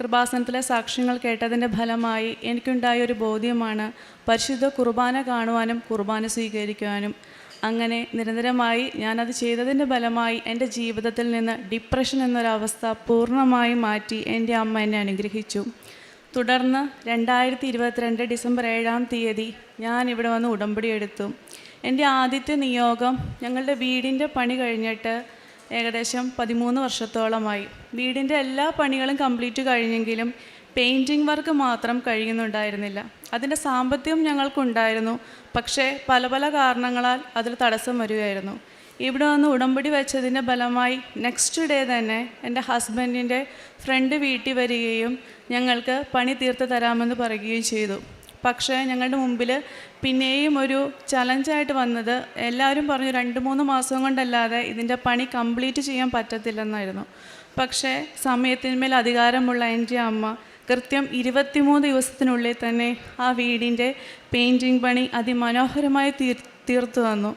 കൃപാസനത്തിലെ സാക്ഷ്യങ്ങൾ കേട്ടതിന്റെ ഫലമായി എനിക്കുണ്ടായ ഒരു ബോധ്യമാണ് പരിശുദ്ധ കുർബാന കാണുവാനും കുർബാന സ്വീകരിക്കുവാനും. അങ്ങനെ നിരന്തരമായി ഞാനത് ചെയ്തതിന്റെ ഫലമായി എന്റെ ജീവിതത്തിൽ നിന്ന് ഡിപ്രഷൻ എന്നൊരവസ്ഥ പൂർണമായി മാറ്റി എന്റെ അമ്മ എന്നെ അനുഗ്രഹിച്ചു. തുടർന്ന് രണ്ടായിരത്തി ഇരുപത്തിരണ്ട് ഡിസംബർ ഏഴാം തീയതി ഞാൻ ഇവിടെ വന്ന് ഉടമ്പടി എടുത്തു. എന്റെ ആദ്യത്തെ നിയോഗം ഞങ്ങളുടെ വീടിന്റെ പണി കഴിഞ്ഞിട്ട് ഏകദേശം പതിമൂന്ന് വർഷത്തോളമായി. വീടിന്റെ എല്ലാ പണികളും കംപ്ലീറ്റ് കഴിഞ്ഞെങ്കിലും പെയിന്റിങ് വർക്ക് മാത്രം കഴിയുന്നുണ്ടായിരുന്നില്ല. അതിന്റെ സാമ്പത്തികം ഞങ്ങൾക്കുണ്ടായിരുന്നു. പക്ഷേ പല പല കാരണങ്ങളാൽ അതിൽ തടസ്സം വരികയായിരുന്നു. ഇവിടെ വന്ന് ഉടമ്പടി വെച്ചതിന്റെ ഫലമായി നെക്സ്റ്റ് ഡേ തന്നെ എന്റെ ഹസ്ബൻഡിന്റെ ഫ്രണ്ട് വീട്ടിൽ വരികയും ഞങ്ങൾക്ക് പണി തീർത്ത് തരാമെന്ന് പറയുകയും ചെയ്തു. പക്ഷേ ഞങ്ങളുടെ മുമ്പിൽ പിന്നെയും ഒരു ചലഞ്ചായിട്ട് വന്നത് എല്ലാവരും പറഞ്ഞു രണ്ട് മൂന്ന് മാസം കൊണ്ടല്ലാതെ ഇതിന്റെ പണി കംപ്ലീറ്റ് ചെയ്യാൻ പറ്റത്തില്ലെന്നായിരുന്നു. പക്ഷേ സമയത്തിന്മേൽ അധികാരമുള്ള എന്റെ അമ്മ കൃത്യം ഇരുപത്തിമൂന്ന് ദിവസത്തിനുള്ളിൽ തന്നെ ആ വീടിന്റെ പെയിന്റിങ് പണി അതിമനോഹരമായി തീർ തീർത്തു തന്നു.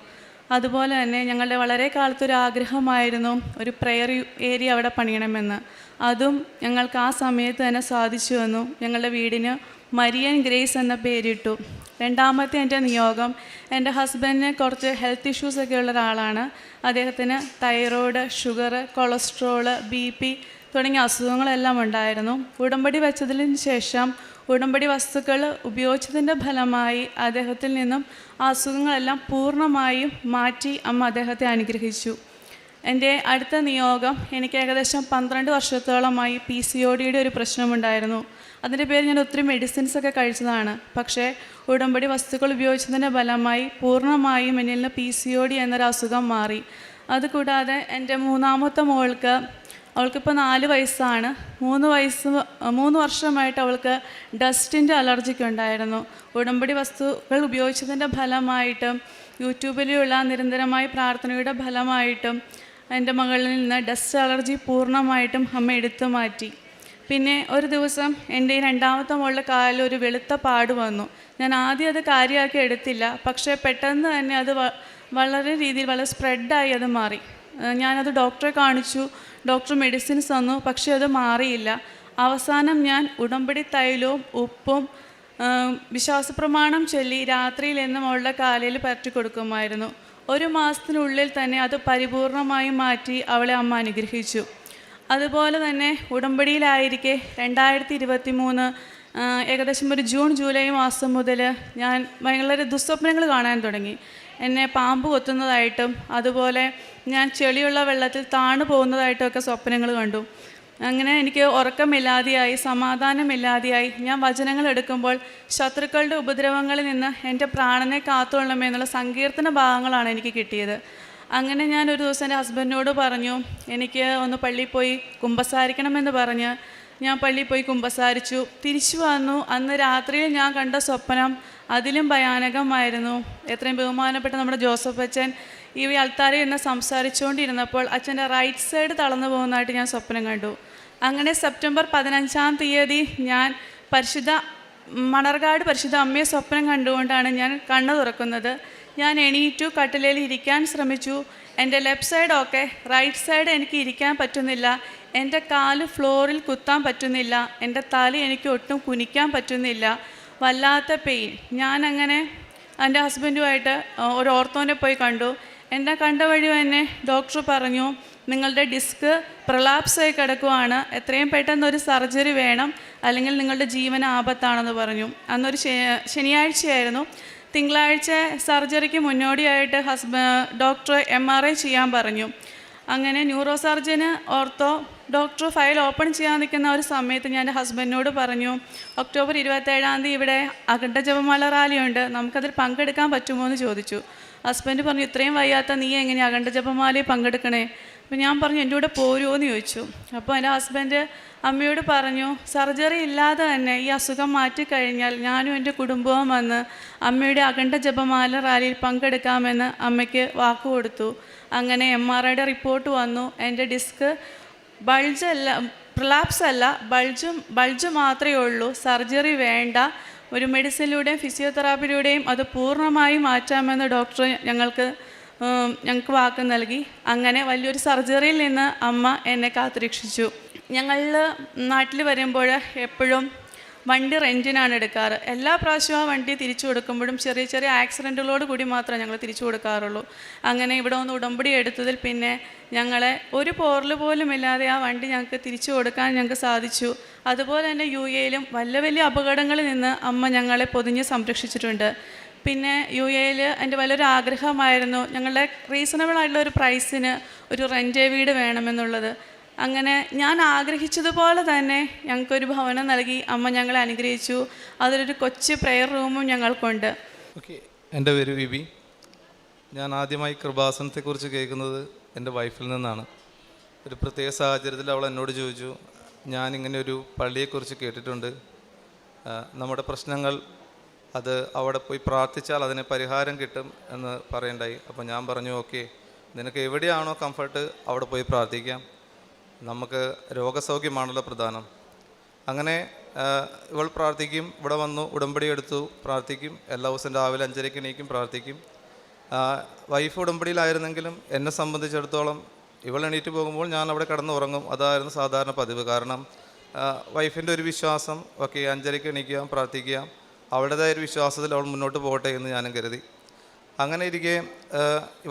അതുപോലെ തന്നെ ഞങ്ങളുടെ വളരെ കാലത്തൊരു ആഗ്രഹമായിരുന്നു ഒരു പ്രെയർ ഏരിയ അവിടെ പണിയണമെന്ന്. അതും ഞങ്ങൾക്ക് ആ സമയത്ത് തന്നെ സാധിച്ചു വന്നു ഞങ്ങളുടെ വീടിന് മരിയൻ ഗ്രേസ് എന്ന പേരിട്ടു. രണ്ടാമത്തെ എന്റെ നിയോഗം എന്റെ ഹസ്ബൻഡിന് കുറച്ച് ഹെൽത്ത് ഇഷ്യൂസ് ഒക്കെ ഉള്ള ഒരാളാണ്. അദ്ദേഹത്തിന് thyroid sugar cholesterol B P തുടങ്ങിയ അസുഖങ്ങളെല്ലാം ഉണ്ടായിരുന്നു. ഉടമ്പടി വെച്ചതിന് ശേഷം ഉടമ്പടി വസ്തുക്കൾ ഉപയോഗിച്ചതിന്റെ ഫലമായി അദ്ദേഹത്തിൽ നിന്നും അസുഖങ്ങളെല്ലാം പൂർണമായും മാറ്റി അമ്മ അദ്ദേഹത്തെ അനുഗ്രഹിച്ചു. എന്റെ അടുത്ത നിയോഗം എനിക്ക് ഏകദേശം പന്ത്രണ്ട് വർഷത്തോളമായി പി സി ഒ ഡിയുടെ ഒരു പ്രശ്നമുണ്ടായിരുന്നു. അതിന്റെ പേര് ഞാൻ ഒത്തിരി മെഡിസിൻസ് ഒക്കെ കഴിച്ചതാണ്. പക്ഷേ ഉടമ്പടി വസ്തുക്കൾ ഉപയോഗിച്ചതിന്റെ ഫലമായി പൂർണമായും എന്നിൽ നിന്ന് പി സി ഒ ഡി എന്നൊരു അസുഖം മാറി. അതുകൂടാതെ എന്റെ മൂന്നാമത്തെ മോൾക്ക് അവൾക്കിപ്പോൾ നാല് വയസ്സാണ്. മൂന്ന് വയസ്സ് മൂന്ന് വർഷമായിട്ട് അവൾക്ക് ഡസ്റ്റിന്റെ അലർജിക്ക് ഉണ്ടായിരുന്നു. ഉടമ്പടി വസ്തുക്കൾ ഉപയോഗിച്ചതിന്റെ ഫലമായിട്ടും യൂട്യൂബിലുള്ള നിരന്തരമായ പ്രാർത്ഥനയുടെ ഫലമായിട്ടും എന്റെ മകളിൽ നിന്ന് ഡസ്റ്റ് അലർജി പൂർണമായിട്ടും അമ്മ എടുത്തു മാറ്റി. പിന്നെ ഒരു ദിവസം എന്റെ ഈ രണ്ടാമത്തെ മോളുടെ കാലിൽ ഒരു വെളുത്ത പാട് വന്നു. ഞാൻ ആദ്യം അത് കാര്യമാക്കി എടുത്തില്ല. പക്ഷേ പെട്ടെന്ന് തന്നെ അത് വളരെ രീതിയിൽ വളരെ സ്പ്രെഡായി അത് മാറി. ഞാനത് ഡോക്ടറെ കാണിച്ചു. ഡോക്ടർ മെഡിസിൻസ് തന്നു. പക്ഷേ അത് മാറിയില്ല. അവസാനം ഞാൻ ഉടമ്പടി തൈലവും ഉപ്പും വിശ്വാസപ്രമാണം ചൊല്ലി രാത്രിയിൽ എന്നും അവളുടെ കാലിൽ പറ്റി കൊടുക്കുമായിരുന്നു. ഒരു മാസത്തിനുള്ളിൽ തന്നെ അത് പരിപൂർണമായും മാറ്റി അവളെ അമ്മ അനുഗ്രഹിച്ചു. അതുപോലെ തന്നെ ഉടമ്പടിയിലായിരിക്കെ രണ്ടായിരത്തി ഇരുപത്തി മൂന്ന് ഏകദേശം ഒരു ജൂൺ ജൂലൈ മാസം മുതൽ ഞാൻ വളരെ ദുസ്വപ്നങ്ങൾ കാണാൻ തുടങ്ങി. എന്നെ പാമ്പ് കൊത്തുന്നതായിട്ടും അതുപോലെ ഞാൻ ചെളിയുള്ള വെള്ളത്തിൽ താണു പോകുന്നതായിട്ടും ഒക്കെ സ്വപ്നങ്ങൾ കണ്ടു. അങ്ങനെ എനിക്ക് ഉറക്കമില്ലാതെയായി സമാധാനമില്ലാതെയായി ഞാൻ വചനങ്ങൾ എടുക്കുമ്പോൾ ശത്രുക്കളുടെ ഉപദ്രവങ്ങളിൽ നിന്ന് എന്റെ പ്രാണനെ കാത്തുകൊള്ളണമേ എന്നുള്ള സങ്കീർത്തന ഭാഗങ്ങളാണ് എനിക്ക് കിട്ടിയത്. അങ്ങനെ ഞാൻ ഒരു ദിവസം എന്റെ ഹസ്ബൻഡിനോട് പറഞ്ഞു എനിക്ക് ഒന്ന് പള്ളിയിൽ പോയി കുമ്പസാരിക്കണമെന്ന് പറഞ്ഞ് ഞാൻ പള്ളിയിൽ പോയി കുമ്പസാരിച്ചു. തിരിച്ചു വന്നു. അന്ന് രാത്രിയിൽ ഞാൻ കണ്ട സ്വപ്നം അതിലും ഭയാനകമായിരുന്നു. എത്രയും ബഹുമാനപ്പെട്ട നമ്മുടെ ജോസഫ് അച്ഛൻ ഈ അൽത്താരയിൽ എന്നെ സംസാരിച്ചുകൊണ്ടിരുന്നപ്പോൾ അച്ഛന്റെ റൈറ്റ് സൈഡ് തളർന്നു പോകുന്നതായിട്ട് ഞാൻ സ്വപ്നം കണ്ടു. അങ്ങനെ സെപ്റ്റംബർ പതിനഞ്ചാം തീയതി ഞാൻ പരിശുദ്ധ മണർകാട് പരിശുദ്ധ അമ്മയെ സ്വപ്നം കണ്ടുകൊണ്ടാണ് ഞാൻ കണ്ണു തുറക്കുന്നത്. ഞാൻ എണീറ്റു കട്ടിലേൽ ഇരിക്കാൻ ശ്രമിച്ചു. എന്റെ ലെഫ്റ്റ് സൈഡ് റൈറ്റ് സൈഡ് എനിക്ക് ഇരിക്കാൻ പറ്റുന്നില്ല. എന്റെ കാൽ ഫ്ലോറിൽ കുത്താൻ പറ്റുന്നില്ല. എന്റെ തല എനിക്ക് ഒട്ടും കുനിക്കാൻ പറ്റുന്നില്ല. വല്ലാത്ത പെയിൻ ഞാനങ്ങനെ എന്റെ ഹസ്ബൻഡുമായിട്ട് ഒരു ഓർത്തോനെ പോയി കണ്ടു. എന്നെ കണ്ട വഴി തന്നെ ഡോക്ടർ പറഞ്ഞു നിങ്ങളുടെ ഡിസ്ക് പ്രലാപ്സായി കിടക്കുവാണ്. എത്രയും പെട്ടെന്ന് ഒരു സർജറി വേണം. അല്ലെങ്കിൽ നിങ്ങളുടെ ജീവൻ ആപത്താണെന്ന് പറഞ്ഞു. അന്നൊരു ശനിയാഴ്ചയായിരുന്നു. തിങ്കളാഴ്ച സർജറിക്ക് മുന്നോടിയായിട്ട് ഹസ്ബ ഡോക്ടർ എം ആർ ഐ ചെയ്യാൻ പറഞ്ഞു. അങ്ങനെ ന്യൂറോ സർജന് ഓർത്തോ ഡോക്ടർ ഫയൽ ഓപ്പൺ ചെയ്യാൻ നിൽക്കുന്ന ഒരു സമയത്ത് ഞാൻ എന്റെ ഹസ്ബൻഡിനോട് പറഞ്ഞു ഒക്ടോബർ ഇരുപത്തേഴാം തീയതി ഇവിടെ അഖണ്ഡ ജപമാല റാലിയുണ്ട് നമുക്കതിൽ പങ്കെടുക്കാൻ പറ്റുമോ? എന്ന് ചോദിച്ചു. ഹസ്ബൻഡ് പറഞ്ഞു ഇത്രയും വയ്യാത്ത നീ എങ്ങനെയാണ് അഖണ്ഡ ജപമാലയിൽ പങ്കെടുക്കണേ. അപ്പോൾ ഞാൻ പറഞ്ഞു എന്റെ കൂടെ പോരുമോ എന്ന് ചോദിച്ചു. അപ്പോൾ എന്റെ ഹസ്ബൻഡ് അമ്മയോട് പറഞ്ഞു സർജറി ഇല്ലാതെ തന്നെ ഈ അസുഖം മാറ്റിക്കഴിഞ്ഞാൽ ഞാനും എന്റെ കുടുംബവും വന്ന് അമ്മയുടെ അഖണ്ഡ ജപമാല റാലിയിൽ പങ്കെടുക്കാമെന്ന് അമ്മയ്ക്ക് വാക്ക് കൊടുത്തു. അങ്ങനെ എം ആർ ഐയുടെ റിപ്പോർട്ട് വന്നു. എന്റെ ഡിസ്ക് ബൾജല്ല പ്രിലാപ്സ് അല്ല ബൾജും ബൾജ് മാത്രമേ ഉള്ളൂ. സർജറി വേണ്ട. ഒരു മെഡിസിനിലൂടെയും ഫിസിയോതെറാപ്പിയിലൂടെയും അത് പൂർണമായി മാറ്റാമെന്ന് ഡോക്ടർ ഞങ്ങൾക്ക് ഞങ്ങൾക്ക് വാക്ക് നൽകി. അങ്ങനെ വലിയൊരു സർജറിയിൽ നിന്ന് അമ്മ എന്നെ കാത്തുരക്ഷിച്ചു. ഞങ്ങൾ നാട്ടിൽ വരുമ്പോൾ എപ്പോഴും വണ്ടി റെന്റിനാണ് എടുക്കാറ്. എല്ലാ പ്രാവശ്യവും ആ വണ്ടി തിരിച്ചു കൊടുക്കുമ്പോഴും ചെറിയ ചെറിയ ആക്സിഡന്റുകളോട് കൂടി മാത്രമേ ഞങ്ങൾ തിരിച്ചു കൊടുക്കാറുള്ളൂ. അങ്ങനെ ഇവിടെ ഒന്ന് ഉടമ്പടി എടുത്തതിൽ പിന്നെ ഞങ്ങളെ ഒരു പോറൽ പോലും ഇല്ലാതെ ആ വണ്ടി ഞങ്ങൾക്ക് തിരിച്ചു കൊടുക്കാൻ ഞങ്ങൾക്ക് സാധിച്ചു. അതുപോലെ തന്നെ യു എയിലും വലിയ വലിയ അപകടങ്ങളിൽ നിന്ന് അമ്മ ഞങ്ങളെ പൊതിഞ്ഞ് സംരക്ഷിച്ചിട്ടുണ്ട്. പിന്നെ യു എയിൽ എന്റെ വലിയൊരു ആഗ്രഹമായിരുന്നു ഞങ്ങളുടെ റീസണബിൾ ആയിട്ടുള്ള ഒരു പ്രൈസിന് ഒരു റെന്റ് വീട് വേണമെന്നുള്ളത്. അങ്ങനെ ഞാൻ ആഗ്രഹിച്ചതുപോലെ തന്നെ ഞങ്ങൾക്കൊരു ഭവനം നൽകി. അമ്മ ഞങ്ങളെ അനുഗ്രഹിച്ചു. അതിലൊരു കൊച്ച് പ്രെയർ റൂമും ഞങ്ങൾക്കുണ്ട്. ഓക്കെ എന്റെ പേര് വിബി. ഞാൻ ആദ്യമായി കൃപാസനത്തെക്കുറിച്ച് കേൾക്കുന്നത് എന്റെ വൈഫിൽ നിന്നാണ്. ഒരു പ്രത്യേക സാഹചര്യത്തിൽ അവൾ എന്നോട് ചോദിച്ചു ഞാനിങ്ങനെ ഒരു പള്ളിയെക്കുറിച്ച് കേട്ടിട്ടുണ്ട്. നമ്മുടെ പ്രശ്നങ്ങൾ അത് അവിടെ പോയി പ്രാർത്ഥിച്ചാൽ അതിന് പരിഹാരം കിട്ടും എന്ന് പറയണ്ടായി. അപ്പോൾ ഞാൻ പറഞ്ഞു ഓക്കെ നിനക്ക് എവിടെയാണോ കംഫർട്ട് അവിടെ പോയി പ്രാർത്ഥിക്കാം. നമുക്ക് രോഗസൗഖ്യമാണല്ലോ പ്രധാനം. അങ്ങനെ ഇവൾ പ്രാർത്ഥിക്കും ഇവിടെ വന്നു ഉടമ്പടി എടുത്തു പ്രാർത്ഥിക്കും എല്ലാ ദിവസവും രാവിലെ അഞ്ചരയ്ക്ക് എണീക്കും പ്രാർത്ഥിക്കും. വൈഫ് ഉടമ്പടിയിലായിരുന്നെങ്കിലും എന്നെ സംബന്ധിച്ചിടത്തോളം ഇവൾ എണീറ്റ് പോകുമ്പോൾ ഞാൻ അവിടെ കിടന്ന് ഉറങ്ങും അതായിരുന്നു സാധാരണ പതിവ്. കാരണം വൈഫിന്റെ ഒരു വിശ്വാസം ഓക്കെ അഞ്ചരയ്ക്ക് എണീക്കുക പ്രാർത്ഥിക്കുക അവളുടേതായ ഒരു വിശ്വാസത്തിൽ അവൾ മുന്നോട്ട് പോകട്ടെ എന്ന് ഞാനും കരുതി. അങ്ങനെ ഇരിക്കെ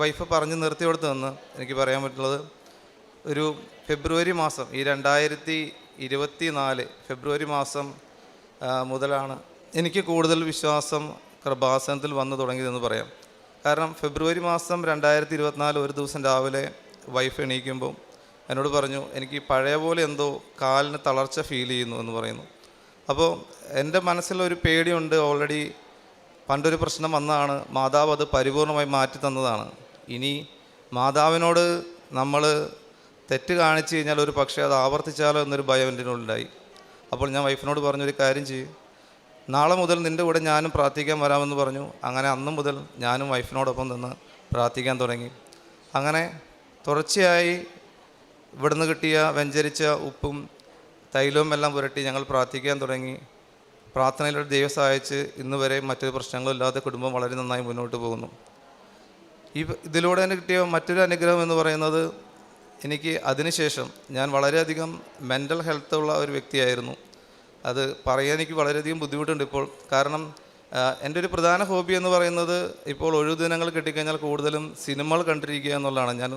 വൈഫ് പറഞ്ഞ് നിർത്തി കൊടുത്തു നിന്ന് എനിക്ക് പറയാൻ പറ്റുള്ളത് ഒരു ഫെബ്രുവരി മാസം ഈ രണ്ടായിരത്തി ഇരുപത്തി നാല് ഫെബ്രുവരി മാസം മുതലാണ് എനിക്ക് കൂടുതൽ വിശ്വാസം കൃപാസനത്തിൽ വന്നു തുടങ്ങിയതെന്ന് പറയാം. കാരണം ഫെബ്രുവരി മാസം രണ്ടായിരത്തി ഇരുപത്തിനാല് ഒരു ദിവസം രാവിലെ വൈഫ് എണീക്കുമ്പോൾ എന്നോട് പറഞ്ഞു എനിക്ക് പഴയ പോലെ എന്തോ കാലിന് തളർച്ച ഫീൽ ചെയ്യുന്നു എന്ന് പറയുന്നു. അപ്പോൾ എന്റെ മനസ്സിലൊരു പേടിയുണ്ട് ഓൾറെഡി പണ്ടൊരു പ്രശ്നം വന്നതാണ് മാതാവ് അത് പരിപൂർണമായി മാറ്റി തന്നതാണ്. ഇനി മാതാവിനോട് നമ്മൾ തെറ്റ് കാണിച്ചു കഴിഞ്ഞാൽ ഒരു പക്ഷേ അത് ആവർത്തിച്ചാലോ എന്നൊരു ഭയം എന്റെ ഉണ്ടായി അപ്പോൾ ഞാൻ വൈഫിനോട് പറഞ്ഞൊരു കാര്യം ചെയ്യും. നാളെ മുതൽ നിന്റെ കൂടെ ഞാനും പ്രാർത്ഥിക്കാൻ വരാമെന്ന് പറഞ്ഞു. അങ്ങനെ അന്ന് മുതൽ ഞാനും വൈഫിനോടൊപ്പം നിന്ന് പ്രാർത്ഥിക്കാൻ തുടങ്ങി. അങ്ങനെ തുടർച്ചയായി ഇവിടുന്ന് കിട്ടിയ വെഞ്ചരിച്ച ഉപ്പും തൈലവും എല്ലാം പുരട്ടി ഞങ്ങൾ പ്രാർത്ഥിക്കാൻ തുടങ്ങി. പ്രാർത്ഥനയിലൂടെ ദൈവം സഹായിച്ച് ഇന്ന് വരെ മറ്റൊരു പ്രശ്നങ്ങളില്ലാതെ കുടുംബം വളരെ നന്നായി മുന്നോട്ട് പോകുന്നു. ഈ ഇതിലൂടെ തന്നെ കിട്ടിയ മറ്റൊരു അനുഗ്രഹം എന്ന് പറയുന്നത് എനിക്ക് അതിനുശേഷം ഞാൻ വളരെയധികം മെന്റൽ ഹെൽത്ത് ഉള്ള ഒരു വ്യക്തിയായിരുന്നു. അത് പറയാൻ എനിക്ക് വളരെയധികം ബുദ്ധിമുട്ടുണ്ട് ഇപ്പോൾ. കാരണം എന്റെ ഒരു പ്രധാന ഹോബി എന്ന് പറയുന്നത് ഇപ്പോൾ ഒഴിവു ദിനങ്ങൾ കിട്ടിക്കഴിഞ്ഞാൽ കൂടുതലും സിനിമകൾ കണ്ടിരിക്കുക എന്നുള്ളതാണ്. ഞാൻ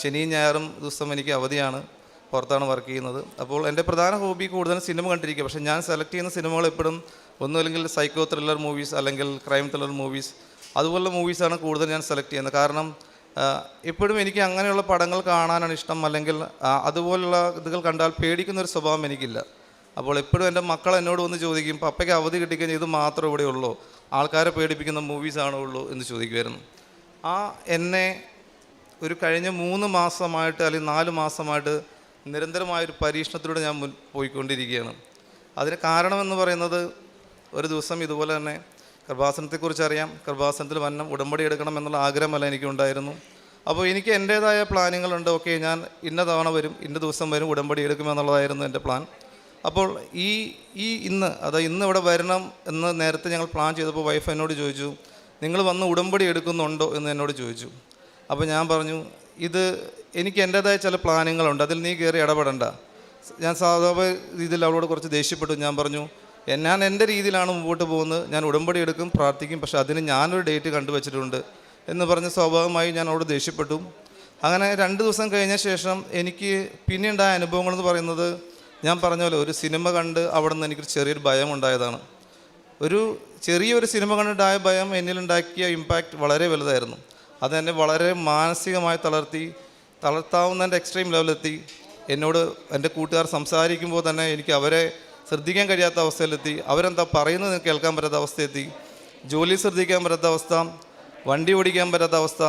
ശനിയും ഞായറും ദിവസം എനിക്ക് അവധിയാണ്. പുറത്താണ് വർക്ക് ചെയ്യുന്നത്. അപ്പോൾ എന്റെ പ്രധാന ഹോബി കൂടുതലും സിനിമ കണ്ടിരിക്കുക. പക്ഷേ ഞാൻ സെലക്ട് ചെയ്യുന്ന സിനിമകൾ എപ്പോഴും ഒന്നുമില്ലെങ്കിൽ സൈക്കോ ത്രില്ലർ മൂവീസ് അല്ലെങ്കിൽ ക്രൈം ത്രില്ലർ മൂവീസ് അതുപോലുള്ള മൂവീസാണ് കൂടുതൽ ഞാൻ സെലക്ട് ചെയ്യുന്നത്. കാരണം ഇപ്പോഴും എനിക്ക് അങ്ങനെയുള്ള പടങ്ങൾ കാണാനാണ് ഇഷ്ടം. അല്ലെങ്കിൽ അതുപോലുള്ള ഇതുകൾ കണ്ടാൽ പേടിക്കുന്ന ഒരു സ്വഭാവം എനിക്കില്ല. അപ്പോൾ എപ്പോഴും എന്റെ മക്കൾ എന്നോട് വന്ന് ചോദിക്കും പപ്പയ്ക്ക് അവധി കിട്ടിക്കഴിഞ്ഞാൽ ഇത് മാത്രമേ ഇവിടെ ഉള്ളൂ. ആൾക്കാരെ പേടിപ്പിക്കുന്ന മൂവീസാണോ ഉള്ളൂ? എന്ന് ചോദിക്കുമായിരുന്നു ആ എന്നെ ഒരു കഴിഞ്ഞ മൂന്ന് മാസമായിട്ട് അല്ലെങ്കിൽ നാല് മാസമായിട്ട് നിരന്തരമായൊരു പരീക്ഷണത്തിലൂടെ ഞാൻ മുൻ പോയിക്കൊണ്ടിരിക്കുകയാണ്. അതിന് കാരണമെന്ന് പറയുന്നത് ഒരു ദിവസം ഇതുപോലെ തന്നെ കൃപാസനത്തെക്കുറിച്ച് അറിയാം കൃപാസനത്തിൽ വന്നം ഉടമ്പടി എടുക്കണം എന്നുള്ള ആഗ്രഹമല്ല എനിക്കുണ്ടായിരുന്നു. അപ്പോൾ എനിക്ക് എന്റേതായ പ്ലാനിങ്ങളുണ്ട് ഓക്കെ ഞാൻ ഇന്ന തവണ വരും ഇന്ന ദിവസം വരും ഉടമ്പടി എടുക്കുമെന്നുള്ളതായിരുന്നു എന്റെ പ്ലാൻ. അപ്പോൾ ഈ ഈ ഇന്ന് അതായത് ഇന്ന് ഇവിടെ വരണം എന്ന് നേരത്തെ ഞങ്ങൾ പ്ലാൻ ചെയ്തപ്പോൾ വൈഫ് എന്നോട് ചോദിച്ചു നിങ്ങൾ വന്ന് ഉടമ്പടി എടുക്കുന്നുണ്ടോ? എന്ന് എന്നോട് ചോദിച്ചു. അപ്പോൾ ഞാൻ പറഞ്ഞു ഇത് എനിക്ക് എന്റേതായ ചില പ്ലാനിങ്ങളുണ്ട് അതിൽ നീ കയറി ഇടപെടണ്ട. ഞാൻ സാധാരണ രീതിയിൽ അവളോട് കുറച്ച് ദേഷ്യപ്പെട്ടു. ഞാൻ പറഞ്ഞു "എ- ഞാൻ എന്റെ രീതിയിലാണ് മുമ്പോട്ട് പോകുന്നത്. ഞാൻ ഉടമ്പടി എടുക്കും പ്രാർത്ഥിക്കും. പക്ഷേ അതിന് ഞാനൊരു ഡേറ്റ് കണ്ടുവച്ചിട്ടുണ്ട് എന്ന് പറഞ്ഞ് സ്വാഭാവികമായി ഞാൻ അവിടെ ദേഷ്യപ്പെട്ടു. അങ്ങനെ രണ്ട് ദിവസം കഴിഞ്ഞ ശേഷം എനിക്ക് പിന്നെ ഉണ്ടായ അനുഭവങ്ങൾ എന്ന് പറയുന്നത് ഞാൻ പറഞ്ഞ പോലെ ഒരു സിനിമ കണ്ട് അവിടെ നിന്ന് എനിക്കൊരു ചെറിയൊരു ഭയം ഉണ്ടായതാണ്. ഒരു ചെറിയൊരു സിനിമ കണ്ടിട്ടായ ഭയം എന്നിലുണ്ടാക്കിയ ഇമ്പാക്റ്റ് വളരെ വലുതായിരുന്നു. അതെന്നെ വളരെ മാനസികമായി തളർത്തി തളർത്താവുന്നതിന്റെ എക്സ്ട്രീം ലെവലെത്തി എന്നോട് എന്റെ കൂട്ടുകാർ സംസാരിക്കുമ്പോൾ തന്നെ എനിക്ക് അവരെ ശ്രദ്ധിക്കാൻ കഴിയാത്ത അവസ്ഥയിലെത്തി. അവരെന്താ പറയുന്നത് കേൾക്കാൻ പറ്റാത്ത അവസ്ഥയെത്തി ജോലി ശ്രദ്ധിക്കാൻ പറ്റാത്ത അവസ്ഥ. വണ്ടി ഓടിക്കാൻ പറ്റാത്ത അവസ്ഥ.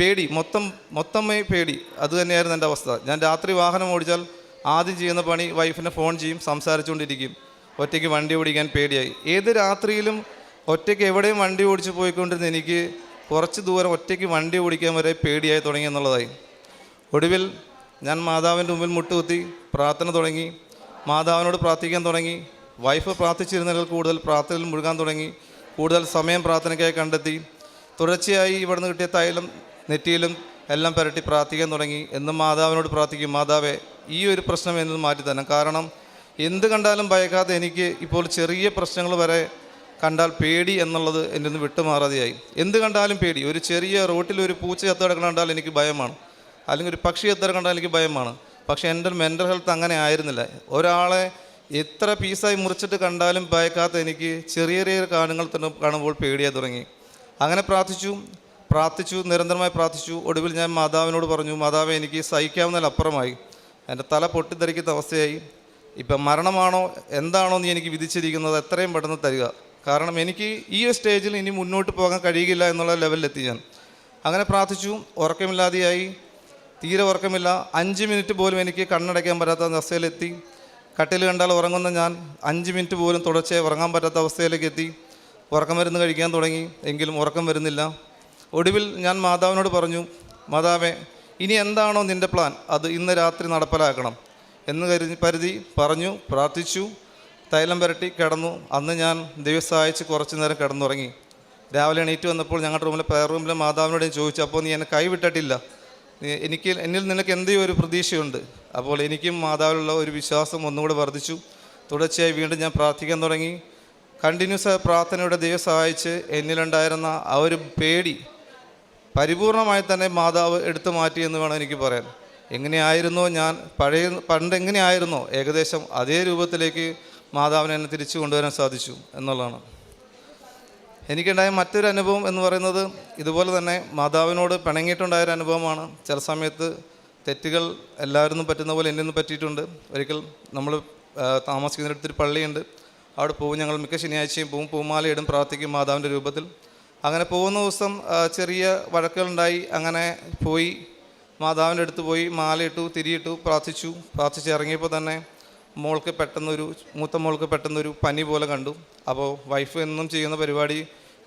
പേടി. മൊത്തം മൊത്തമായി പേടി. അത് തന്നെയായിരുന്നു എന്റെ അവസ്ഥ. ഞാൻ രാത്രി വാഹനം ഓടിച്ചാൽ ആദ്യം ചെയ്യുന്ന പണി വൈഫിനെ ഫോൺ ചെയ്യും സംസാരിച്ചുകൊണ്ടിരിക്കും. ഒറ്റയ്ക്ക് വണ്ടി ഓടിക്കാൻ പേടിയായി. ഏത് രാത്രിയിലും ഒറ്റയ്ക്ക് എവിടെയും വണ്ടി ഓടിച്ച് പോയിക്കൊണ്ടിരുന്ന എനിക്ക് കുറച്ച് ദൂരം ഒറ്റയ്ക്ക് വണ്ടി ഓടിക്കാൻ വരെ പേടിയായി തുടങ്ങി എന്നുള്ളതായി. ഒടുവിൽ ഞാൻ മാതാവിന്റെ മുമ്പിൽ മുട്ടുകുത്തി പ്രാർത്ഥന തുടങ്ങി. മാതാവിനോട് പ്രാർത്ഥിക്കാൻ തുടങ്ങി. വൈഫ് പ്രാർത്ഥിച്ചിരുന്നതിൽ കൂടുതൽ പ്രാർത്ഥനയിൽ മുഴുകാൻ തുടങ്ങി. കൂടുതൽ സമയം പ്രാർത്ഥനയ്ക്കായി കണ്ടെത്തി. തുടർച്ചയായി ഇവിടുന്ന് കിട്ടിയ തൈലം നെറ്റിയിലും എല്ലാം പുരട്ടി പ്രാർത്ഥിക്കാൻ തുടങ്ങി. എന്നും മാതാവിനോട് പ്രാർത്ഥിക്കും മാതാവേ ഈ ഒരു പ്രശ്നം എന്നത് മാറ്റി തന്നെ കാരണം എന്ത് കണ്ടാലും ഭയക്കാതെ എനിക്ക് ഇപ്പോൾ ചെറിയ പ്രശ്നങ്ങൾ വരെ കണ്ടാൽ പേടി എന്നുള്ളത് എന്റെ നിന്ന് വിട്ടുമാറാതെയായി. എന്ത് കണ്ടാലും പേടി. ഒരു ചെറിയ റോട്ടിൽ ഒരു പൂച്ച ചത്ത് കണ്ടാൽ എനിക്ക് ഭയമാണ്. അല്ലെങ്കിൽ ഒരു പക്ഷി ചത്ത് കണ്ടാൽ എനിക്ക് ഭയമാണ്. പക്ഷേ എന്റെ മെന്റൽ ഹെൽത്ത് അങ്ങനെ ആയിരുന്നില്ല. ഒരാളെ എത്ര പീസായി മുറിച്ചിട്ട് കണ്ടാലും ഭയക്കാത്ത എനിക്ക് ചെറിയ ചെറിയ കാണുകൾ തന്നെ കാണുമ്പോൾ പേടിയായി തുടങ്ങി. അങ്ങനെ പ്രാർത്ഥിച്ചു പ്രാർത്ഥിച്ചു നിരന്തരമായി പ്രാർത്ഥിച്ചു. ഒടുവിൽ ഞാൻ മാതാവിനോട് പറഞ്ഞു മാതാവ് എനിക്ക് സഹിക്കാവുന്നതിലപ്പുറമായി എന്റെ തല പൊട്ടിത്തെറിക്കുന്ന അവസ്ഥയായി. ഇപ്പം മരണമാണോ എന്താണോ നീ എനിക്ക് വിധിച്ചിരിക്കുന്നത് എത്രയും പെട്ടെന്ന് തരിക. കാരണം എനിക്ക് ഈ ഒരു സ്റ്റേജിൽ ഇനി മുന്നോട്ട് പോകാൻ കഴിയില്ല എന്നുള്ള ലെവലിലെത്തി ഞാൻ. അങ്ങനെ പ്രാർത്ഥിച്ചു ഉറക്കമില്ലാതെയായി. തീരെ ഉറക്കമില്ല. അഞ്ച് മിനിറ്റ് പോലും എനിക്ക് കണ്ണടയ്ക്കാൻ പറ്റാത്ത അവസ്ഥയിലെത്തി. കട്ടിൽ കണ്ടാൽ ഉറങ്ങുന്ന ഞാൻ അഞ്ച് മിനിറ്റ് പോലും തുടർച്ചയായി ഉറങ്ങാൻ പറ്റാത്ത അവസ്ഥയിലേക്ക് എത്തി. ഉറക്കം മരുന്ന് കഴിക്കാൻ തുടങ്ങി. എങ്കിലും ഉറക്കം വരുന്നില്ല. ഒടുവിൽ ഞാൻ മാതാവിനോട് പറഞ്ഞു മാതാവേ ഇനി എന്താണോ നിന്റെ പ്ലാൻ അത് ഇന്ന് രാത്രി നടപ്പിലാക്കണം. എന്ന് കരുതി പരിധി പറഞ്ഞു പ്രാർത്ഥിച്ചു. തൈലം പുരട്ടി കിടന്നു. അന്ന് ഞാൻ ദൈവം സഹായിച്ച് കുറച്ച് നേരം കിടന്നുറങ്ങി. രാവിലെ എണീറ്റ് വന്നപ്പോൾ ഞങ്ങളുടെ റൂമിലെ പേർ റൂമിലെ മാതാവിനോട് ചോദിച്ചു അപ്പോൾ നീ എന്നെ കൈവിട്ടിട്ടില്ല? എനിക്ക് എന്നിൽ നിനക്ക് എന്തേ ഒരു പ്രതീക്ഷയുണ്ട്. അപ്പോൾ എനിക്കും മാതാവിലുള്ള ഒരു വിശ്വാസം ഒന്നുകൂടെ വർദ്ധിച്ചു. തുടർച്ചയായി വീണ്ടും ഞാൻ പ്രാർത്ഥിക്കാൻ തുടങ്ങി. കണ്ടിന്യൂസ് പ്രാർത്ഥനയുടെ ദൈവം സഹായിച്ച് എന്നിലുണ്ടായിരുന്ന ആ ഒരു പേടി പരിപൂർണമായി തന്നെ മാതാവ് എടുത്തു മാറ്റി എന്ന് വേണം എനിക്ക് പറയാൻ. എങ്ങനെയായിരുന്നോ ഞാൻ പഴയ പണ്ട് എങ്ങനെയായിരുന്നോ ഏകദേശം അതേ രൂപത്തിലേക്ക് മാതാവിനെ എന്നെ തിരിച്ചു കൊണ്ടുവരാൻ സാധിച്ചു എന്നുള്ളതാണ്. എനിക്കുണ്ടായ മറ്റൊരു അനുഭവം എന്ന് പറയുന്നത് ഇതുപോലെ തന്നെ മാതാവിനോട് പിണങ്ങിയിട്ടുണ്ടായൊരു അനുഭവമാണ്. ചില സമയത്ത് തെറ്റുകൾ എല്ലാവരും പറ്റുന്ന പോലെ എന്റെ നിന്ന് പറ്റിയിട്ടുണ്ട്. ഒരിക്കൽ നമ്മൾ താമസിക്കുന്നിടത്തൊരു പള്ളിയുണ്ട്. അവിടെ പോകും ഞങ്ങൾ മിക്ക ശനിയാഴ്ചയും പോവും പൂമാലയിടും പ്രാർത്ഥിക്കും മാതാവിന്റെ രൂപത്തിൽ. അങ്ങനെ പോകുന്ന ദിവസം ചെറിയ വഴക്കുകളുണ്ടായി. അങ്ങനെ പോയി മാതാവിന്റെ അടുത്ത് പോയി മാലയിട്ടു തിരിയിട്ടു പ്രാർത്ഥിച്ചു. പ്രാർത്ഥിച്ച് ഇറങ്ങിയപ്പോൾ തന്നെ മോൾക്ക് പെട്ടെന്നൊരു മൂത്ത മോൾക്ക് പെട്ടെന്നൊരു പനി പോലെ കണ്ടു. അപ്പോൾ വൈഫ് എന്നും ചെയ്യുന്ന പരിപാടി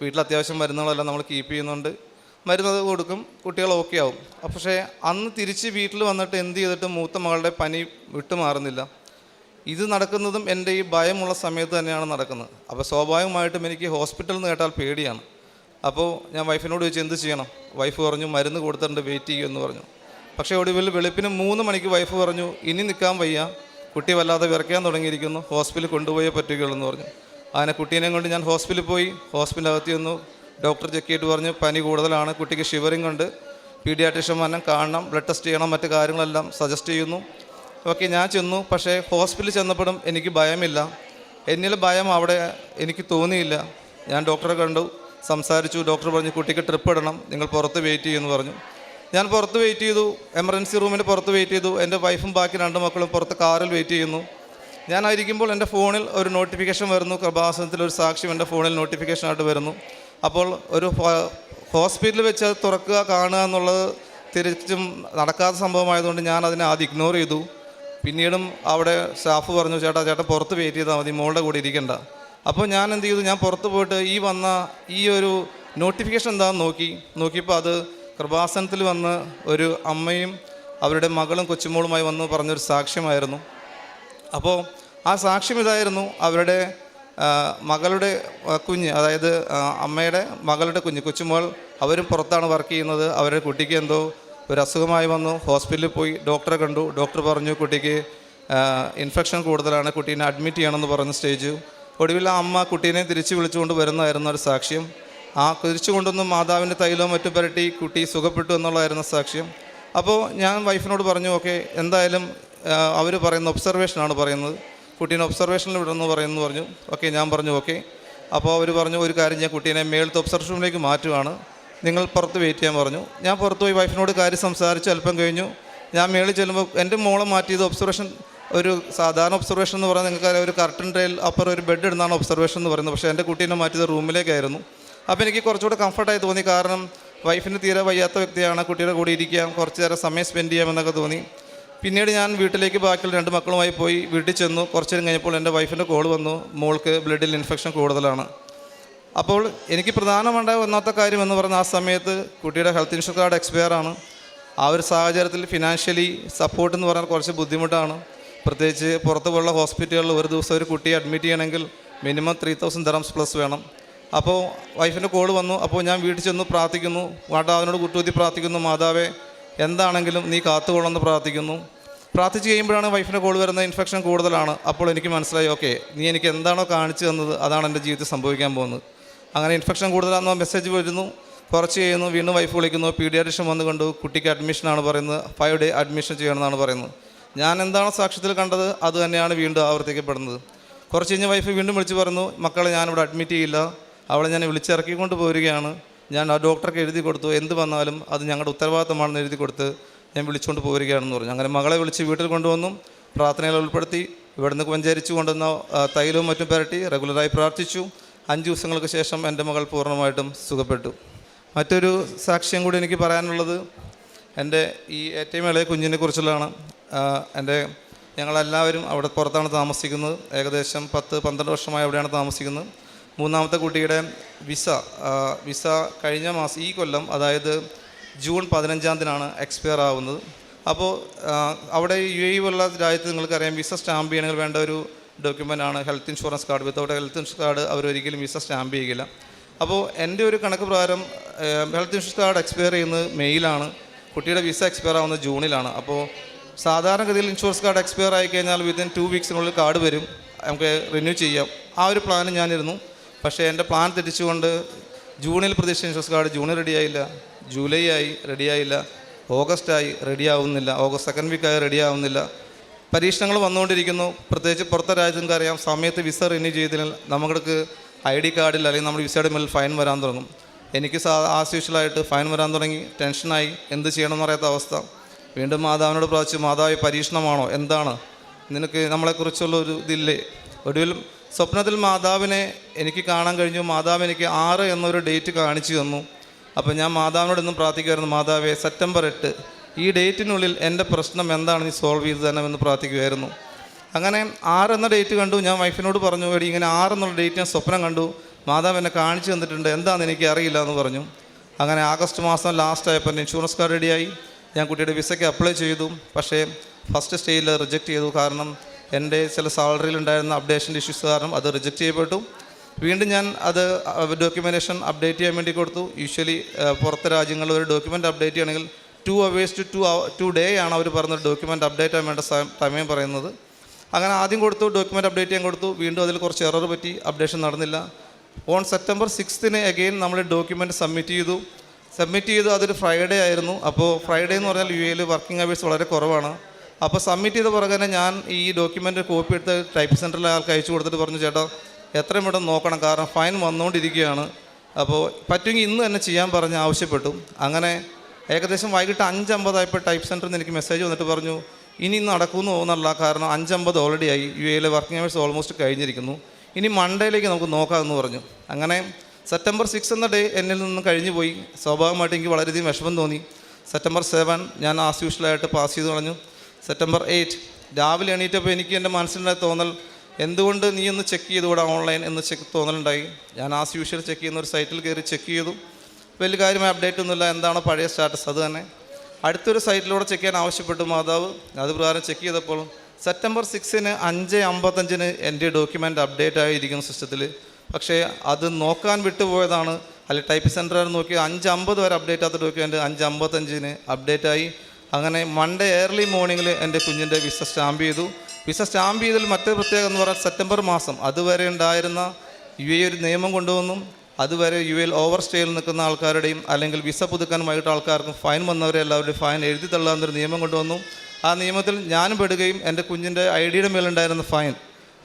വീട്ടിൽ അത്യാവശ്യം മരുന്നുകളെല്ലാം നമ്മൾ കീപ്പ് ചെയ്യുന്നുണ്ട്. മരുന്നത് കൊടുക്കും കുട്ടികൾ ഓക്കെ ആവും. പക്ഷേ അന്ന് തിരിച്ച് വീട്ടിൽ വന്നിട്ട് എന്ത് ചെയ്തിട്ട് മൂത്ത മകളുടെ പനി വിട്ടുമാറുന്നില്ല ഇത് നടക്കുന്നതും എന്റെ ഈ ഭയമുള്ള സമയത്ത് തന്നെയാണ് നടക്കുന്നത്. അപ്പോൾ സ്വാഭാവികമായിട്ടും എനിക്ക് ഹോസ്പിറ്റലിൽ നിന്ന് കേട്ടാൽ പേടിയാണ്. അപ്പോൾ ഞാൻ വൈഫിനോട് ചോദിച്ചു എന്ത് ചെയ്യണം? വൈഫ് പറഞ്ഞു മരുന്ന് കൊടുത്തിട്ടുണ്ട് വെയിറ്റ് ചെയ്യുമെന്ന് പറഞ്ഞു. പക്ഷേ ഒടുവിൽ വെളുപ്പിന് മൂന്ന് മണിക്ക് വൈഫ് പറഞ്ഞു ഇനി നിൽക്കാൻ വയ്യ. കുട്ടി വല്ലാതെ വിറയ്ക്കാൻ തുടങ്ങിയിരിക്കുന്നു. ഹോസ്പിറ്റലിൽ കൊണ്ടുപോയേ പറ്റുകയുള്ളൂ എന്ന് പറഞ്ഞു. അങ്ങനെ കുട്ടീനെ കൊണ്ട് ഞാൻ ഹോസ്പിറ്റലിൽ പോയി. ഹോസ്പിറ്റലിൽ ചെന്നു. ഡോക്ടർ ചെക്ക് ചെയ്തിട്ട് പറഞ്ഞു പനി കൂടുതലാണ്. കുട്ടിക്ക് ഷിവറിംഗ് ഉണ്ട്. പീഡിയാട്രിഷ്യൻ കാണണം. ബ്ലഡ് ടെസ്റ്റ് ചെയ്യണം. മറ്റു കാര്യങ്ങളെല്ലാം സജസ്റ്റ് ചെയ്യുന്നു. ഓക്കെ ഞാൻ ചെന്നു. പക്ഷേ ഹോസ്പിറ്റലിൽ ചെന്നപ്പോഴും എനിക്ക് ഭയമില്ല. എന്നിൽ ഭയം അവിടെ എനിക്ക് തോന്നിയില്ല. ഞാൻ ഡോക്ടറെ കണ്ടു. സംസാരിച്ചു. ഡോക്ടർ പറഞ്ഞു കുട്ടിക്ക് ട്രിപ്പ് ഇടണം. നിങ്ങൾ പുറത്ത് വെയിറ്റ് ചെയ്യുമെന്ന് പറഞ്ഞു. ഞാൻ പുറത്ത് വെയിറ്റ് ചെയ്തു. എമർജൻസി റൂമിന് പുറത്ത് വെയിറ്റ് ചെയ്തു. എന്റെ വൈഫും ബാക്കി രണ്ട് മക്കളും പുറത്ത് കാറിൽ വെയിറ്റ് ചെയ്യുന്നു. ഞാനായിരിക്കുമ്പോൾ എന്റെ ഫോണിൽ ഒരു നോട്ടിഫിക്കേഷൻ വരുന്നു. കൃപാസനത്തിൽ ഒരു സാക്ഷ്യം എന്റെ ഫോണിൽ നോട്ടിഫിക്കേഷനായിട്ട് വരുന്നു. അപ്പോൾ ഒരു ഹോസ്പിറ്റലിൽ വെച്ച് അത് തുറക്കുക കാണുക എന്നുള്ളത് തിരിച്ചും നടക്കാത്ത സംഭവമായതുകൊണ്ട് ഞാൻ അതിനെ ആദ്യം ഇഗ്നോർ ചെയ്തു. പിന്നീടും അവിടെ സ്റ്റാഫ് പറഞ്ഞു ചേട്ടാ ചേട്ടാ പുറത്ത് വെയിറ്റ് ചെയ്താൽ മതി മോളുടെ കൂടെ ഇരിക്കണ്ട. അപ്പോൾ ഞാൻ എന്ത് ചെയ്തു? ഞാൻ പുറത്ത് പോയിട്ട് ഈ വന്ന ഈ ഒരു നോട്ടിഫിക്കേഷൻ എന്താണെന്ന് നോക്കി. നോക്കിയപ്പോൾ അത് കൃപാസനത്തിൽ വന്ന് ഒരു അമ്മയും അവരുടെ മകളും കൊച്ചുമോളുമായി വന്ന് പറഞ്ഞൊരു സാക്ഷ്യമായിരുന്നു. അപ്പോൾ ആ സാക്ഷ്യം ഇതായിരുന്നു അവരുടെ മകളുടെ കുഞ്ഞ് അതായത് അമ്മയുടെ മകളുടെ കുഞ്ഞ്. കൊച്ചുമോൾ അവരും പുറത്താണ് വർക്ക് ചെയ്യുന്നത്. അവരുടെ കുട്ടിക്ക് എന്തോ ഒരു അസുഖമായി വന്നു. ഹോസ്പിറ്റലിൽ പോയി ഡോക്ടറെ കണ്ടു. ഡോക്ടർ പറഞ്ഞു കുട്ടിക്ക് ഇൻഫെക്ഷൻ കൂടുതലാണ്. കുട്ടീനെ അഡ്മിറ്റ് ചെയ്യണമെന്ന് പറഞ്ഞ സ്റ്റേജ്. ഒടുവിൽ ആ അമ്മ കുട്ടീനെ തിരിച്ചു വിളിച്ചുകൊണ്ട് വരുന്നതായിരുന്നു ഒരു സാക്ഷ്യം. ആ കുതിച്ചു കൊണ്ടൊന്ന് മാതാവിന്റെ തൈലവും മറ്റും പുരട്ടി കുട്ടി സുഖപ്പെട്ടു എന്നുള്ളതായിരുന്നു സാക്ഷ്യം. അപ്പോൾ ഞാൻ വൈഫിനോട് പറഞ്ഞു ഓക്കെ എന്തായാലും അവർ പറയുന്ന ഒബ്സർവേഷനാണ് പറയുന്നത്. കുട്ടീനെ ഒബ്സർവേഷനിൽ വിടുന്നു പറയുന്നു പറഞ്ഞു. ഓക്കെ ഞാൻ പറഞ്ഞു ഓക്കെ. അപ്പോൾ അവർ പറഞ്ഞു ഒരു കാര്യം ഞാൻ കുട്ടീനെ മേളത്തെ ഒബ്സർവേഷനിലേക്ക് മാറ്റുവാണ്. നിങ്ങൾ പുറത്ത് വെയിറ്റ് ചെയ്യാൻ പറഞ്ഞു. ഞാൻ പുറത്ത് പോയി വൈഫിനോട് കാര്യം സംസാരിച്ച് അല്പം കഴിഞ്ഞു. ഞാൻ മേളിൽ ചെല്ലുമ്പോൾ എന്റെ മോളെ മാറ്റിയത് ഒബ്സർവേഷൻ ഒരു സാധാരണ ഒബ്സർവേഷൻ എന്ന് പറഞ്ഞാൽ നിങ്ങൾക്ക് ഒരു കർട്ടൻ ട്രെയിൽ അപ്പുറം ഒരു ബെഡ് ഇടുന്നതാണ് ഒബ്സർവേഷൻ എന്ന് പറയുന്നത്. പക്ഷേ എന്റെ കുട്ടീനെ മാറ്റിയത് റൂമിലേക്കായിരുന്നു അപ്പോൾ എനിക്ക് കുറച്ചുകൂടെ കംഫർട്ടായി തോന്നി. കാരണം വൈഫിന് തീരെ വയ്യാത്ത വ്യക്തിയാണ്. കുട്ടിയുടെ കൂടെ ഇരിക്കാം കുറച്ച് നേരം സമയം സ്പെൻഡ് ചെയ്യാമെന്നൊക്കെ തോന്നി. പിന്നീട് ഞാൻ വീട്ടിലേക്ക് ബാക്കിയുള്ള രണ്ട് മക്കളുമായി പോയി വീട്ടിൽ ചെന്നു. കുറച്ച് നേരം കഴിഞ്ഞപ്പോൾ എന്റെ വൈഫിന്റെ കോൾ വന്നു. മോൾക്ക് ബ്ലഡിൽ ഇൻഫെക്ഷൻ കൂടുതലാണ്. അപ്പോൾ എനിക്ക് പ്രധാനമായിട്ട് ഒന്നാമത്തെ കാര്യം എന്ന് പറഞ്ഞാൽ ആ സമയത്ത് കുട്ടിയുടെ ഹെൽത്ത് ഇൻഷുറൻസ് കാർഡ് എക്സ്പയർ ആണ്. ആ ഒരു സാഹചര്യത്തിൽ ഫിനാൻഷ്യലി സപ്പോർട്ട് എന്ന് പറഞ്ഞാൽ കുറച്ച് ബുദ്ധിമുട്ടാണ്. പ്രത്യേകിച്ച് പുറത്തുപോലുള്ള ഹോസ്പിറ്റലുകളിൽ ഒരു ദിവസം ഒരു കുട്ടിയെ അഡ്മിറ്റ് ചെയ്യണമെങ്കിൽ minimum three thousand dirhams plus വേണം. അപ്പോൾ വൈഫിന്റെ കോൾ വന്നു. അപ്പോൾ ഞാൻ വീട്ടിൽ ചെന്ന് പ്രാർത്ഥിക്കുന്നു. മാതാവിനോട് കുട്ടുകുത്തി പ്രാർത്ഥിക്കുന്നു മാതാവേ എന്താണെങ്കിലും നീ കാത്തുകൊള്ളെന്ന് പ്രാർത്ഥിക്കുന്നു. പ്രാർത്ഥിച്ച് കഴിയുമ്പോഴാണ് വൈഫിന്റെ കോൾ വരുന്നത്. ഇൻഫെക്ഷൻ കൂടുതലാണ്. അപ്പോൾ എനിക്ക് മനസ്സിലായി ഓക്കെ നീ എനിക്ക് എന്താണോ കാണിച്ചു തന്നത് അതാണ് എന്റെ ജീവിതത്തിൽ സംഭവിക്കാൻ പോകുന്നത്. അങ്ങനെ ഇൻഫെക്ഷൻ കൂടുതലാണെന്ന് മെസ്സേജ് വരുന്നു. കുറച്ച് ചെയ്യുന്നു വീണ്ടും വൈഫ് വിളിക്കുന്നു. പീഡിയാട്രിഷ്യൻ വന്ന് കണ്ടു. കുട്ടിക്ക് അഡ്മിഷനാണ് പറയുന്നത്. ഫൈവ് ഡേ അഡ്മിഷൻ ചെയ്യണമെന്നാണ് പറയുന്നത്. ഞാൻ എന്താണ് സാക്ഷ്യത്തിൽ കണ്ടത്? അത് തന്നെയാണ് വീണ്ടും ആവർത്തിക്കപ്പെടുന്നത്. കുറച്ച് കഴിഞ്ഞ് വൈഫ് വീണ്ടും വിളിച്ച് പറഞ്ഞു മക്കളെ ഞാനിവിടെ അഡ്മിറ്റ് ചെയ്യില്ല. അവളെ ഞാൻ വിളിച്ചിറക്കിക്കൊണ്ട് പോരുകയാണ്. ഞാൻ ആ ഡോക്ടർക്ക് എഴുതി കൊടുത്തു. എന്ത് വന്നാലും അത് ഞങ്ങളുടെ ഉത്തരവാദിത്തമാണെന്ന് എഴുതി കൊടുത്ത് ഞാൻ വിളിച്ചുകൊണ്ട് പോരുകയാണെന്ന് പറഞ്ഞു. അങ്ങനെ മകളെ വിളിച്ച് വീട്ടിൽ കൊണ്ടുവന്നു. പ്രാർത്ഥനയിൽ ഉൾപ്പെടുത്തി. ഇവിടുന്ന് വഞ്ചരിച്ചു കൊണ്ടുവന്ന തൈലവും മറ്റും പുരട്ടി റെഗുലറായി പ്രാർത്ഥിച്ചു. അഞ്ച് ദിവസങ്ങൾക്ക് ശേഷം എന്റെ മകൾ പൂർണമായിട്ടും സുഖപ്പെട്ടു. മറ്റൊരു സാക്ഷ്യം കൂടി എനിക്ക് പറയാനുള്ളത് എന്റെ ഈ ഏറ്റവും ഇളയ കുഞ്ഞിനെ കുറിച്ചുള്ളതാണ്. എന്റെ ഞങ്ങളെല്ലാവരും അവിടെ പുറത്താണ് താമസിക്കുന്നത്. ഏകദേശം പത്ത് പന്ത്രണ്ട് വർഷമായി അവിടെയാണ് താമസിക്കുന്നത്. മൂന്നാമത്തെ കുട്ടിയുടെ വിസ വിസ കഴിഞ്ഞ മാസം ഈ കൊല്ലം അതായത് ജൂൺ പതിനഞ്ചാം തീയതിയാണ് എക്സ്പയർ ആവുന്നത്. അപ്പോൾ അവിടെ യു എ ഉള്ള രാജ്യത്ത് നിങ്ങൾക്കറിയാം വിസ സ്റ്റാമ്പ് ചെയ്യണമെങ്കിൽ വേണ്ട ഒരു ഡോക്യുമെന്റ് ആണ്. Health insurance card. Without health insurance card അവർ ഒരിക്കലും വിസ സ്റ്റാമ്പ് ചെയ്യില്ല അപ്പോൾ എന്റെ ഒരു കണക്ക് പ്രകാരം ഹെൽത്ത് ഇൻഷുറൻസ് കാർഡ് എക്സ്പയർ ചെയ്യുന്നത് മെയ്യിലാണ്. കുട്ടിയുടെ വിസ എക്സ്പയർ ആവുന്നത് ജൂണിലാണ്. അപ്പോൾ സാധാരണഗതിയിൽ ഇൻഷുറൻസ് കാർഡ് എക്സ്പയർ ആയി കഴിഞ്ഞാൽ വിത്തിൻ ടു വീക്സിനുള്ളിൽ കാർഡ് വരും. നമുക്ക് റിന്യൂ ചെയ്യാം. ആ ഒരു പ്ലാൻ ഞാനിരുന്നു. പക്ഷേ എന്റെ പ്ലാൻ തെറ്റിച്ചുകൊണ്ട് ജൂണിൽ പ്രതീക്ഷിച്ച ഇൻഷുറൻസ് കാർഡ് ജൂണിൽ റെഡിയായില്ല ജൂലൈ ആയി റെഡിയായില്ല ഓഗസ്റ്റായി റെഡി ആവുന്നില്ല. ഓഗസ്റ്റ് സെക്കൻഡ് വീക്കായി റെഡി ആവുന്നില്ല. പരീക്ഷണങ്ങൾ വന്നുകൊണ്ടിരിക്കുന്നു. പ്രത്യേകിച്ച് പുറത്തെ രാജ്യങ്ങൾക്ക് അറിയാം. സമയത്ത് വിസ റിന്യൂ ചെയ്തതിനാൽ നമുക്ക് ഐ ഡി കാർഡിൽ അല്ലെങ്കിൽ നമ്മുടെ വിസയുടെ മേൽ ഫൈൻ വരാൻ തുടങ്ങും. എനിക്ക് സാ ആസ് യൂഷ്വലായിട്ട് ഫൈൻ വരാൻ തുടങ്ങി. ടെൻഷനായി എന്ത് ചെയ്യണമെന്ന് അറിയാത്ത അവസ്ഥ. വീണ്ടും മാതാവിനോട് പ്രാർത്ഥിച്ചു. മാതാവ് പരീക്ഷണമാണോ? എന്താണ്? നിനക്ക് നമ്മളെക്കുറിച്ചുള്ള ഒരു ഇതില്ലേ? ഒടുവിൽ സ്വപ്നത്തിൽ മാതാവിനെ എനിക്ക് കാണാൻ കഴിഞ്ഞു. മാതാവ് എനിക്ക് ആറ് എന്നൊരു ഡേറ്റ് കാണിച്ചു തന്നു. അപ്പോൾ ഞാൻ മാതാവിനോട് ഇന്നും പ്രാർത്ഥിക്കുമായിരുന്നു മാതാവേ സെപ്റ്റംബർ എട്ട്. ഈ ഡേറ്റിനുള്ളിൽ എന്റെ പ്രശ്നം എന്താണ്? നീ സോൾവ് ചെയ്ത് തരണമെന്ന് പ്രാർത്ഥിക്കുമായിരുന്നു. അങ്ങനെ ആറ് എന്ന ഡേറ്റ് കണ്ടു. ഞാൻ വൈഫിനോട് പറഞ്ഞു എടി ഇങ്ങനെ ആറ് എന്നുള്ള ഡേറ്റ് ഞാൻ സ്വപ്നം കണ്ടു. മാതാവ് എന്നെ കാണിച്ചു തന്നിട്ടുണ്ട്. എന്താണെന്ന് എനിക്ക് അറിയില്ല എന്ന് പറഞ്ഞു. അങ്ങനെ ആഗസ്റ്റ് മാസം ലാസ്റ്റ് ആയപ്പോൾ എന്റെ ഇൻഷുറൻസ് കാർഡ് റെഡിയായി ഞാൻ കുട്ടിയുടെ വിസയ്ക്ക് അപ്ലൈ ചെയ്തു. പക്ഷേ ഫസ്റ്റ് സ്റ്റേജിൽ റിജക്റ്റ് ചെയ്തു. കാരണം എന്റെ ചില സാലറിയിൽ ഉണ്ടായിരുന്ന അപ്ഡേഷന്റെ ഇഷ്യൂസ് കാരണം അത് റിജക്റ്റ് ചെയ്യപ്പെട്ടു. വീണ്ടും ഞാൻ അത് ഡോക്യുമെന്റേഷൻ അപ്ഡേറ്റ് ചെയ്യാൻ വേണ്ടി കൊടുത്തു. യൂഷ്വലി പുറത്തെ രാജ്യങ്ങളിൽ ഒരു ഡോക്യുമെന്റ് അപ്ഡേറ്റ് ചെയ്യണമെങ്കിൽ two hours two two two day ആണ് അവർ പറഞ്ഞത് ഡോക്യുമെന്റ് അപ്ഡേറ്റ് ചെയ്യാൻ വേണ്ട സമയം പറയുന്നത്. അങ്ങനെ ആദ്യം കൊടുത്തു ഡോക്യുമെന്റ് അപ്ഡേറ്റ് ചെയ്യാൻ കൊടുത്തു. വീണ്ടും അതിൽ കുറച്ച് എറർ പറ്റി അപ്ഡേഷൻ നടന്നില്ല. ഓൺ സെപ്റ്റംബർ സിക്സ്തിന് അഗെയിൻ നമ്മൾ ഡോക്യുമെന്റ് സബ്മിറ്റ് ചെയ്തു. സബ്മിറ്റ് ചെയ്തു അതൊരു ഫ്രൈഡേ ആയിരുന്നു. അപ്പോൾ ഫ്രൈഡേ എന്ന് പറഞ്ഞാൽ യു എയിൽ വർക്കിംഗ് അവേഴ്സ് വളരെ കുറവാണ്. അപ്പോൾ സബ്മിറ്റ് ചെയ്ത പുറകെ ഞാൻ ഈ ഡോക്യുമെന്റ് കോപ്പി എടുത്ത് ടൈപ്പ് സെന്ററിൽ ആൾക്ക് അയച്ചു കൊടുത്തിട്ട് പറഞ്ഞു ചേട്ടാ എത്രയും പെട്ടെന്ന് നോക്കണം. കാരണം ഫൈൻ വന്നുകൊണ്ടിരിക്കുകയാണ് അപ്പോൾ പറ്റുമെങ്കിൽ ഇന്ന് തന്നെ ചെയ്യാൻ പറഞ്ഞ് ആവശ്യപ്പെട്ടു. അങ്ങനെ ഏകദേശം വൈകിട്ട് അഞ്ചമ്പതായപ്പോൾ ടൈപ്പ് സെന്ററിൽ നിന്ന് എനിക്ക് മെസ്സേജ് വന്നിട്ട് പറഞ്ഞു ഇനി നടക്കുമെന്ന് തോന്നുന്നില്ല. കാരണം അഞ്ചമ്പത് ഓൾറെഡി ആയി. യു എയിലെ വർക്കിംഗ് അവേഴ്സ് ഓൾമോസ്റ്റ് കഴിഞ്ഞിരിക്കുന്നു. ഇനി മൺഡേയിലേക്ക് നമുക്ക് നോക്കാമെന്ന് പറഞ്ഞു. അങ്ങനെ സെപ്റ്റംബർ സിക്സ് എന്ന ഡേ എന്നിൽ നിന്ന് കഴിഞ്ഞു പോയി. സ്വാഭാവികമായിട്ട് എനിക്ക് വളരെയധികം വിഷമം തോന്നി. സെപ്റ്റംബർ സെവൻ ഞാൻ ആസ് യൂഷ്വലായിട്ട് പാസ് ചെയ്ത് കളഞ്ഞു. September eight. രാവിലെ എണീറ്റപ്പോൾ എനിക്ക് എന്റെ മനസ്സിലുണ്ടായ തോന്നൽ എന്തുകൊണ്ട് നീ ഒന്ന് ചെക്ക് ചെയ്തുകൂടാ ഓൺലൈൻ എന്ന് ചെക്ക് തോന്നലുണ്ടായി. ഞാൻ ആസ് യൂഷ്വൽ ചെക്ക് ചെയ്യുന്ന ഒരു സൈറ്റിൽ കയറി ചെക്ക് ചെയ്തു. വലിയ കാര്യമായ അപ്ഡേറ്റ് ഒന്നുമില്ല എന്താണ് പഴയ സ്റ്റാറ്റസ് അത് തന്നെ. അടുത്തൊരു സൈറ്റിലൂടെ ചെക്ക് ചെയ്യാൻ ആവശ്യപ്പെട്ടു മാതാവ്. അത് പ്രകാരം ചെക്ക് ചെയ്തപ്പോൾ സെപ്റ്റംബർ സിക്സിന് അഞ്ച് അമ്പത്തഞ്ചിന് എന്റെ ഡോക്യുമെന്റ് അപ്ഡേറ്റ് ആയിരിക്കുന്നു സിസ്റ്റത്തിൽ. പക്ഷേ അത് നോക്കാൻ വിട്ടുപോയതാണ്. അല്ലെ ടൈപ്പ് സെന്റർ നോക്കി അഞ്ച് അമ്പത് വരെ അപ്ഡേറ്റ് ആത്ത ഡോക്യുമെന്റ് അഞ്ച് അമ്പത്തഞ്ചിന് അപ്ഡേറ്റ് ആയി. അങ്ങനെ മൺഡേ ഏർലി മോർണിംഗിൽ എന്റെ കുഞ്ഞിന്റെ വിസ സ്റ്റാമ്പ് ചെയ്തു. വിസ സ്റ്റാമ്പ് ചെയ്തതിൽ മറ്റൊരു പ്രത്യേകം എന്ന് പറഞ്ഞാൽ സെപ്റ്റംബർ മാസം. അതുവരെ ഉണ്ടായിരുന്ന യു എ ഒരു നിയമം കൊണ്ടുവന്നു. അതുവരെ യു എൽ ഓവർ സ്റ്റേയിൽ നിൽക്കുന്ന ആൾക്കാരുടെയും അല്ലെങ്കിൽ വിസ പുതുക്കാൻ വൈകിട്ട് ആൾക്കാർക്കും ഫൈൻ വന്നവരെ എല്ലാവരുടെയും ഫൈൻ എഴുതി തള്ളാവുന്നൊരു നിയമം കൊണ്ടുവന്നു. ആ നിയമത്തിൽ ഞാനും പെടുകയും എന്റെ കുഞ്ഞിന്റെ ഐ ഡിയുടെ മേലുണ്ടായിരുന്ന ഫൈൻ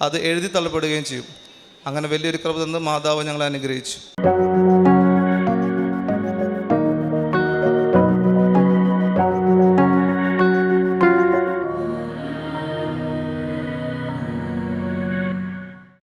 അത് എഴുതി തള്ളപ്പെടുകയും ചെയ്യും. അങ്ങനെ വലിയൊരു കൃപ തന്ന് മാതാവ് ഞങ്ങളെ അനുഗ്രഹിച്ചു.